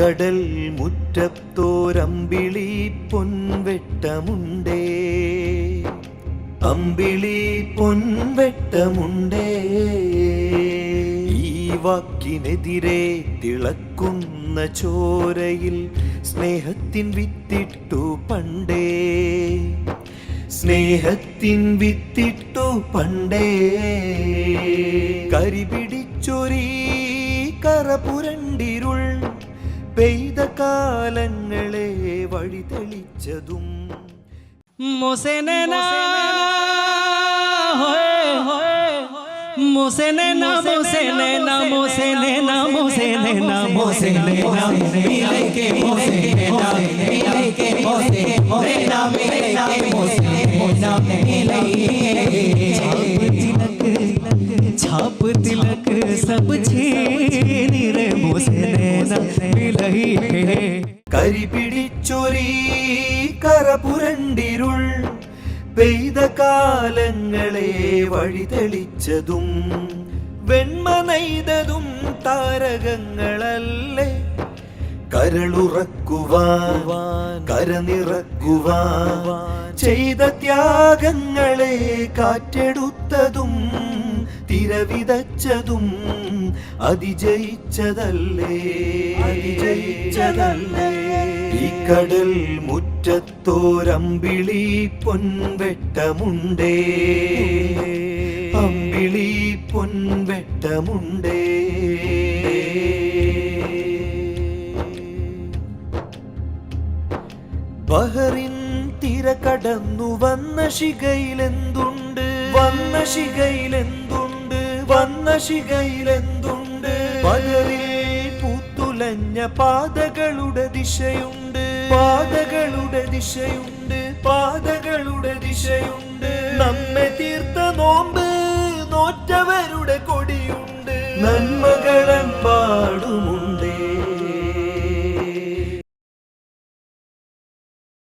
കടൽ മുറ്റത്തോരമ്പിളി പൊൻവെട്ടമുണ്ടേ. അമ്പിളി പൊൻവെട്ടമുണ്ടേ. വാക്കിനെതിരെ തിളക്കുന്ന ചോരയിൽ സ്നേഹത്തിൻ വിത്തിട്ടു പണ്ടേ. സ്നേഹത്തിൻ വിത്തിട്ടു പണ്ടേ. കരിപിടിച്ചൊരി കറപുരണ്ടിരുൾ പെയ്ത കാലങ്ങളെ വഴിതെളിച്ചതും. തെളിച്ചതും मोसेने ना मोसेने ना मोसेने ना मोसेने ना मोसेने ना मिले के मोसेने ना मिले के मोसेने ना मिले के मोसेने ना मिले छाप तिलक सब छीनी रे मोसेने ना मिलही கரிபிடிச் சொறி கரபுரண்டிருள் പെയ്ത കാലങ്ങളെ വഴി തെളിച്ചതും വെണ്മ നെയ്തതും താരകങ്ങളല്ലേ. കരളുറക്കുവാൻ കരനിറക്കുവാൻ ചെയ്ത ത്യാഗങ്ങളെ കാറ്റെടുത്തതും തിരവിതച്ചതും അതിജയിച്ചതല്ലേ. അതിജയിച്ചതല്ലേ. ഈ കടൽ മുറ്റത്തോരമ്പിളി പൊൻവെട്ടമുണ്ടേ. അമ്പിളി പൊൻവെട്ടമുണ്ടേ. ബഹറിൻ തിര കടന്നു വന്ന ശിഖയിലെന്തുണ്ട്? വന്ന ശിഖയിലെന്തുണ്ട്? വന്ന ശിഖയിലെന്തുണ്ട്? ബഹറിൽ ഇഴഞ്ഞ പാതകളുടെ ദിശയുണ്ട്. പാതകളുടെ ദിശയുണ്ട്. പാതകളുടെ ദിശയുണ്ട്. നമ്മെ തീർത്ത നോമ്പ് നോറ്റവരുടെ കൊടിയുണ്ട്. നന്മകളെമ്പാടുമോ